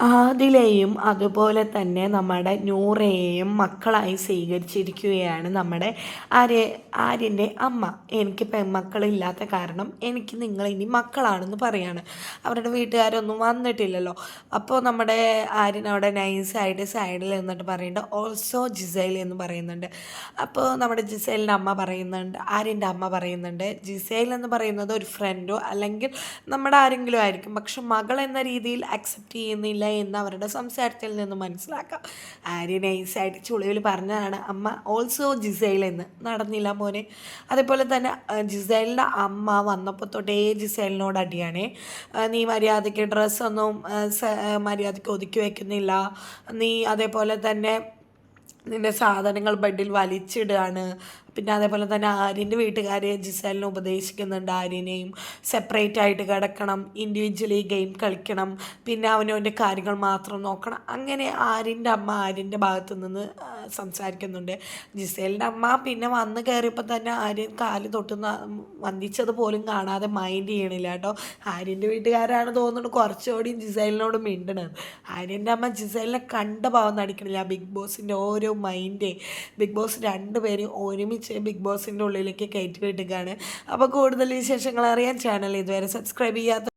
ആദിലയും അതുപോലെ തന്നെ നമ്മുടെ നൂറയെയും മക്കളായി സ്വീകരിച്ചിരിക്കുകയാണ് നമ്മുടെ ആര്യ ആര്യന്റെ അമ്മ. എനിക്ക് പെൺമക്കളില്ലാത്ത കാരണം എനിക്ക് നിങ്ങൾ ഇനി മക്കളാണെന്ന് പറയാണ്. അവരുടെ വീട്ടുകാരൊന്നും വന്നിട്ടില്ലല്ലോ. അപ്പോൾ നമ്മുടെ ആര്യൻ അവിടെ നൈസായിട്ട് സൈഡിൽ നിന്നിട്ട് പറയുന്നുണ്ട് ഓൾസോ ജിസൈൽ എന്ന് പറയുന്നുണ്ട്. അപ്പോൾ നമ്മുടെ ജിസൈലിന്റെ അമ്മ പറയുന്നുണ്ട് ആര്യന്റെ അമ്മ പറയുന്നുണ്ട് ജിസൈൽ എന്ന് പറയുന്നത് ഒരു ഫ്രണ്ടോ അല്ലെങ്കിൽ നമ്മുടെ ആരെങ്കിലും ആയിരിക്കും. പക്ഷെ മകൾ എന്ന രീതിയിൽ അക്സെപ്റ്റ് ചെയ്യുന്നില്ല എന്ന് അവരുടെ സംസാരത്തിൽ നിന്ന് മനസ്സിലാക്കാം. ആര്യ നൈസായിട്ട് ചുളിവിൽ പറഞ്ഞതാണ് അമ്മ ഓൾസോ ജിസൈൽ എന്ന്. നടന്നില്ല മോനെ. അതേപോലെ തന്നെ ജിസൈലിന്റെ അമ്മ വന്നപ്പോൾ തൊട്ടേ ജിസൈലിനോട് അടിയാണേ നീ മര്യാദയ്ക്ക് ഡ്രസ്സൊന്നും മര്യാദയ്ക്ക് ഒതുക്കി വയ്ക്കുന്നില്ല നീ അതേപോലെ തന്നെ നിന്റെ സാധനങ്ങൾ ബെഡിൽ വലിച്ചിടുകയാണ് പിന്നെ അതേപോലെ തന്നെ ആര്യന്റെ വീട്ടുകാർ ജിസാലിനെ ഉപദേശിക്കുന്നുണ്ട് ആര്യനെയും. സെപ്പറേറ്റ് ആയിട്ട് കിടക്കണം ഇൻഡിവിജ്വലി ഗെയിം കളിക്കണം പിന്നെ അവനവന്റെ കാര്യങ്ങൾ മാത്രം നോക്കണം. അങ്ങനെ ആര്യന്റെ അമ്മ ആര്യന്റെ ഭാഗത്തു നിന്ന് സംസാരിക്കുന്നുണ്ട്. ജിസേലിന്റെ അമ്മ പിന്നെ വന്ന് കയറിയപ്പോൾ തന്നെ ആര്യൻ കാൽ തൊട്ട് വന്ദിച്ചത് പോലും കാണാതെ മൈൻഡ് ചെയ്യണില്ല കേട്ടോ. ആര്യന്റെ വീട്ടുകാരാണ് തോന്നുന്നത് കുറച്ചുകൂടി ജിസൈലിനോട് മിണ്ടണത്. ആര്യന്റെ അമ്മ ജിസൈലിനെ കണ്ട ഭാവം നടിക്കണില്ല. ബിഗ് ബോസിന്റെ ഓരോ മൈൻഡേ ബിഗ് ബോസ് രണ്ടുപേരും ഒരുമിച്ച് ബിഗ് ബോസിന്റെ ഉള്ളിലേക്ക് കയറ്റി വിടുകയാണ്. അപ്പോൾ കൂടുതൽ വിശേഷങ്ങൾ അറിയാൻ ചാനൽ ഇതുവരെ സബ്സ്ക്രൈബ് ചെയ്യാത്ത